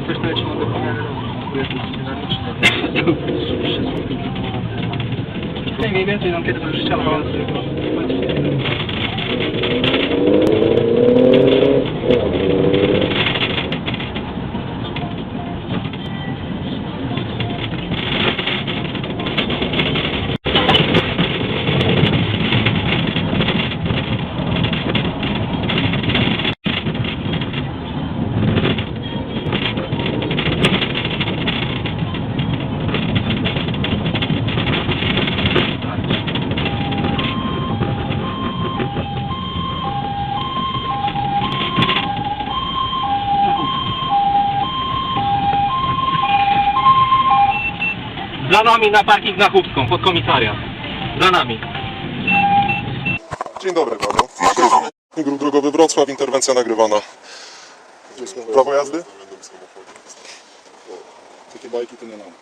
coś, to ja ci mogę pokazać. Bo jest Za nami na parking na Chówską, pod komisariat. Za nami. Dzień dobry panu. Grup drogowy Wrocław, interwencja nagrywana. Prawo jazdy? Takie bajki to nie nam.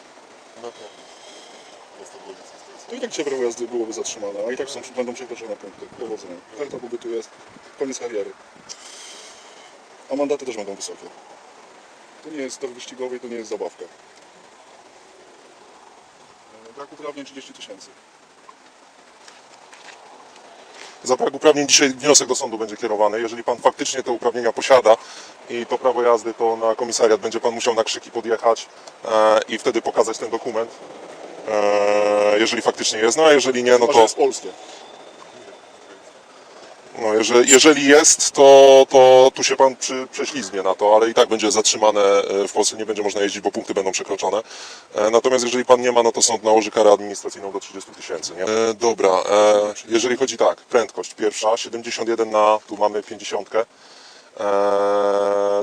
To i tak dzisiaj prawo jazdy byłoby zatrzymane, a i tak są, będą przekroczone punkty powodzenia. Karta pobytu jest, koniec kariery. A mandaty też będą wysokie. To nie jest tor wyścigowy to nie jest zabawka. Brak uprawnień 30 tysięcy. Za brak uprawnień dzisiaj wniosek do sądu będzie kierowany. Jeżeli pan faktycznie te uprawnienia posiada i to prawo jazdy, to na komisariat będzie pan musiał na krzyki podjechać e, i wtedy pokazać ten dokument. E, jeżeli faktycznie jest, no a jeżeli nie, no to jest polskie. No, jeżeli, jeżeli jest, to, to tu się pan przy, prześlizgnie na to, ale i tak będzie zatrzymane e, w Polsce, nie będzie można jeździć, bo punkty będą przekroczone. E, Natomiast jeżeli pan nie ma, no to sąd nałoży karę administracyjną do 30 tysięcy. nie? E, dobra, e, jeżeli chodzi tak, prędkość pierwsza, 71 na, tu mamy 50, e,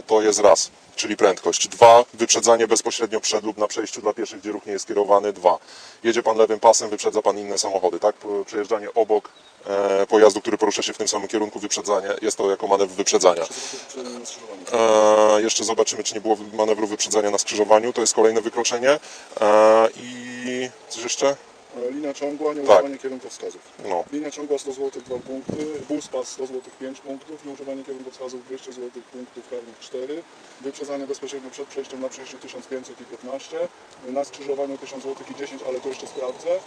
to jest raz, czyli prędkość. Dwa, wyprzedzanie bezpośrednio przed lub na przejściu dla pieszych, gdzie ruch nie jest kierowany. Dwa, jedzie pan lewym pasem, wyprzedza pan inne samochody, tak? Przejeżdżanie obok e, pojazdu, który porusza się w tym samym kierunku, wyprzedzanie, jest to jako manewr wyprzedzania. E, jeszcze zobaczymy, czy nie było manewru wyprzedzania na skrzyżowaniu, to jest kolejne wykroczenie. E, I coś jeszcze? E, Linia ciągła, Tak. nieużywanie kierunkowskazów. No. Linia ciągła 100 zł 2 punkty, bus pas 100 zł 5 punktów, nieużywanie kierunkowskazów 200 zł punktów karnych 4, wyprzedzanie bezpośrednio przed przejściem na przejściu 1500 i 15, na skrzyżowaniu 1000 zł i 10, ale to jeszcze sprawdzę. E,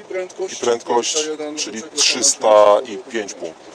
I prędkość, I prędkość, 21, czyli przekroczona 305 30 punktów.